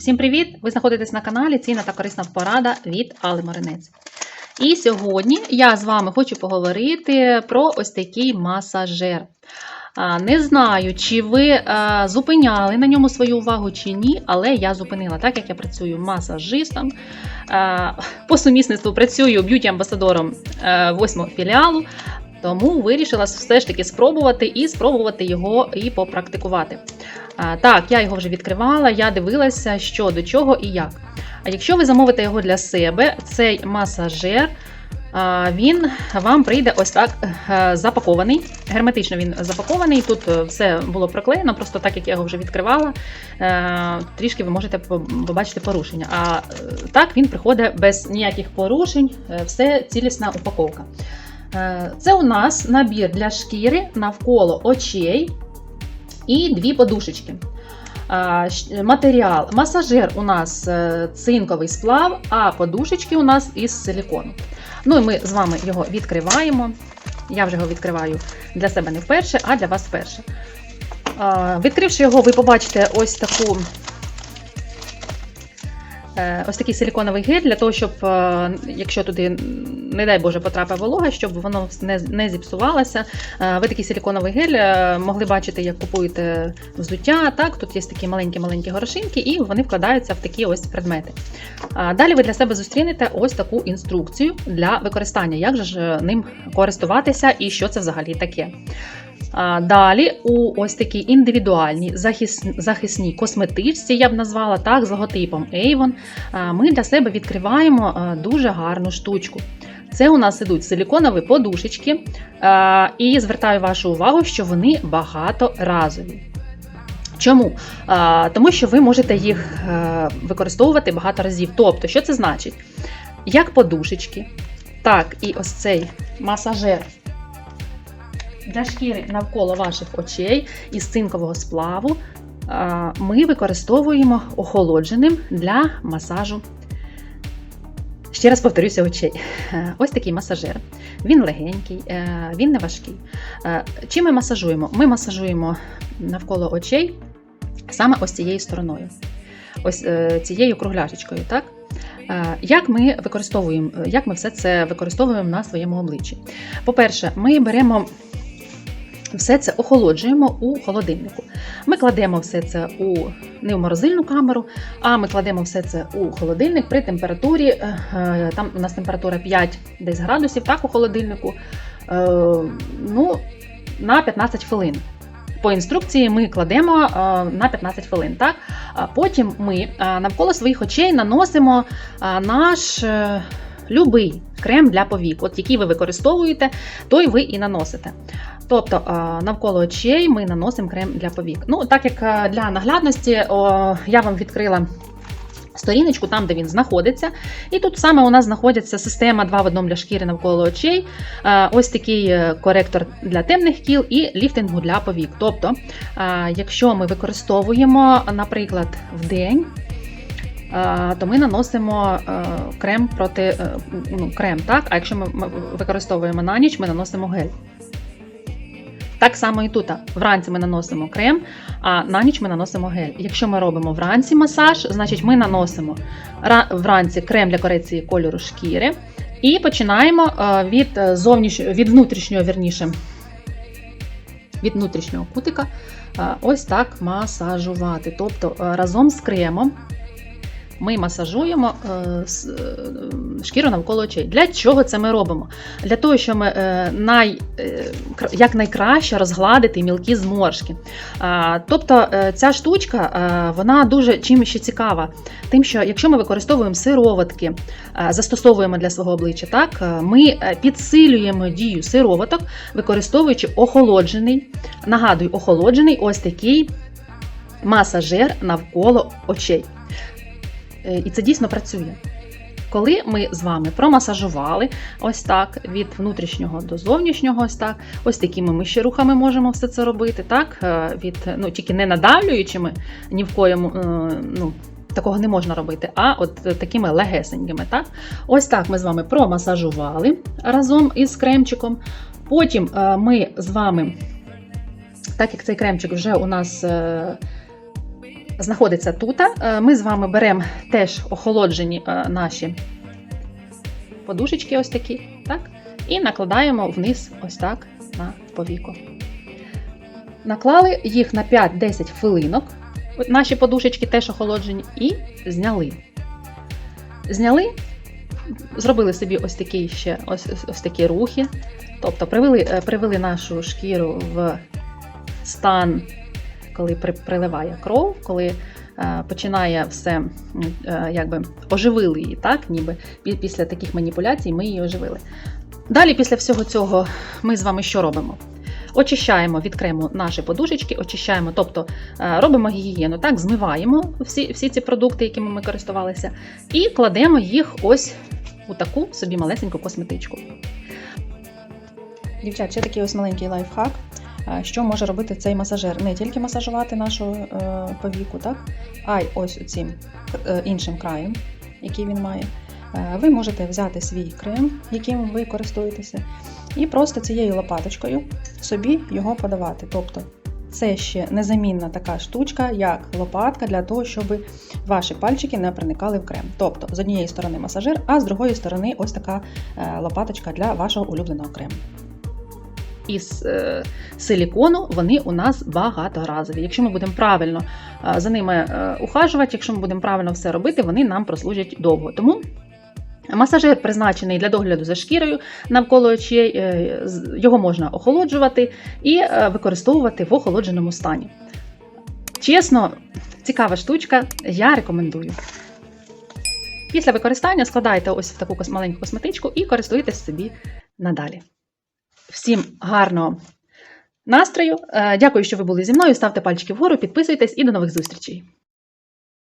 Всім привіт! Ви знаходитесь на каналі Цінна та корисна порада від Али Маринець. І сьогодні я з вами хочу поговорити про ось такий масажер. Не знаю, чи ви зупиняли на ньому свою увагу чи ні, але я зупинила, так як я працюю масажистом. По сумісництву працюю б'юті-амбасадором 8 філіалу. Тому вирішила все ж таки спробувати і спробувати його і попрактикувати. Так, я його вже відкривала, я дивилася, що до чого і як. А якщо ви замовите його для себе, цей масажер, він вам прийде ось так е, запакований. Герметично він запакований. Тут е, все було проклеєно, просто так як я його вже відкривала, е, трішки ви можете побачити порушення. А так він приходить без ніяких порушень, все цілісна упаковка. Е, Це у нас набір для шкіри навколо очей і дві подушечки. Матеріал. Масажер у нас е, цинковий сплав, а подушечки у нас із силікону. Ну і ми з вами його відкриваємо. Я вже його відкриваю для себе не вперше, а для вас вперше. Відкривши його, ви побачите ось таку. Е, Ось такий силіконовий гель для того, щоб, е, якщо туди, не дай Боже, потрапить волога, щоб воно не, зіпсувалося. Е, Ви такий силіконовий гель могли бачити, як купуєте взуття. Так, тут є такі маленькі-маленькі горошинки, і вони вкладаються в такі ось предмети. Далі ви для себе зустрінете ось таку інструкцію для використання, як же ним користуватися і що це взагалі таке. Далі у ось такій індивідуальній захис... захисній косметичці, я б назвала так, з логотипом Avon, ми для себе відкриваємо дуже гарну штучку. Це у нас ідуть силіконові подушечки, і звертаю вашу увагу, що вони багаторазові. Чому? Тому що ви можете їх е, використовувати багато разів. Тобто, що це значить? Як подушечки, так і ось цей масажер для шкіри навколо ваших очей із цинкового сплаву ми використовуємо охолодженим для масажу. Ще раз повторюся очей. Е, Ось такий масажер. Він легенький, е, він не важкий. Е, Чим ми масажуємо? Ми масажуємо навколо очей саме ось цією стороною, ось е, цією кругляшечкою. Так? Е, Як ми використовуємо, як ми все це використовуємо на своєму обличчі? По-перше, ми беремо все це охолоджуємо у холодильнику. Ми кладемо все це у не в морозильну камеру, а ми кладемо все це у холодильник при температурі. е, е, Там у нас температура 5 десь градусів, так у холодильнику. е, Ну, на 15 хвилин. По інструкції ми кладемо на 15 хвилин. Так? Потім ми навколо своїх очей наносимо наш любий крем для повік, от який ви використовуєте, той ви і наносите. Тобто е, навколо очей ми наносимо крем для повік. Ну, так як е, для наглядності я вам відкрила. Сторіночку там, де він знаходиться, і тут саме у нас знаходиться система 2 в 1 для шкіри навколо очей, е, ось такий коректор для темних кіл і ліфтингу для повік. Тобто, якщо ми використовуємо, наприклад, в день, то ми наносимо крем проти ну, крем, так? А якщо ми використовуємо на ніч, ми наносимо гель. Так само і тут. Вранці ми наносимо крем, а на ніч ми наносимо гель. Якщо ми робимо вранці масаж, значить ми наносимо вранці крем для корекції кольору шкіри і починаємо е, від, е, зовніш... від внутрішнього, вірніше, від внутрішнього кутика е, ось так масажувати. Тобто разом з кремом ми масажуємо е, е, шкіру навколо очей. Для чого це ми робимо? Для того, щоб ми е, най, кра- якнайкраще розгладити мілкі зморшки. Тобто ця штучка вона дуже чим ще цікава. Тим, що якщо ми використовуємо сироватки, застосовуємо для свого обличчя, так ми підсилюємо дію сироваток, використовуючи охолоджений, нагадую, охолоджений ось такий масажер навколо очей. Е, І це дійсно працює. Коли ми з вами промасажували ось так, від внутрішнього до зовнішнього, ось так, ось такими ми ще рухами можемо все це робити, так? е, Від, ну, тільки не надавлюючими, ні в коєму, е, ну, такого не можна робити, а от такими легесенькими. Так? Ось так ми з вами промасажували разом із кремчиком. Потім ми з вами, так як цей кремчик вже у нас. Знаходиться тут. Е, Ми з вами беремо теж охолоджені е, наші подушечки, ось такі, так? І накладаємо вниз ось так на повіку. Наклали їх на 5-10 хвилинок. Наші подушечки теж охолоджені, і зняли. Зняли, зробили собі ось такі ще ось, ось такі рухи. Тобто привели, е, привели нашу шкіру в стан, коли при, приливає кров, коли е, починає все, е, якби оживили її, так, ніби після таких маніпуляцій ми її оживили. Далі, після всього цього, ми з вами що робимо? Очищаємо від крему наші подушечки, очищаємо, тобто е, робимо гігієну, так, змиваємо всі, всі ці продукти, якими ми користувалися, і кладемо їх ось у таку собі малесеньку косметичку. Дівчат, ще такий ось маленький лайфхак. Е, Що може робити цей масажер? Не тільки масажувати нашу е, повіку, так? а й ось цим іншим краєм, який він має. Е, Ви можете взяти свій крем, яким ви користуєтеся, і просто цією лопаточкою собі його подавати. Тобто це ще незамінна така штучка, як лопатка, для того, щоб ваші пальчики не проникали в крем. Тобто з однієї сторони масажер, а з другої сторони ось така е, лопаточка для вашого улюбленого крему. Із е, силікону вони у нас багаторазові. Якщо ми будемо правильно е, за ними е, ухажувати, якщо ми будемо правильно все робити, вони нам прослужать довго. Тому масажер призначений для догляду за шкірою навколо очей, його можна охолоджувати і використовувати в охолодженому стані. Чесно, цікава штучка, я рекомендую. Після використання складаєте ось в таку маленьку косметичку і користуєтесь собі надалі. Всім гарного настрою! Е, Дякую, що ви були зі мною. Ставте пальчики вгору, підписуйтесь і до нових зустрічей!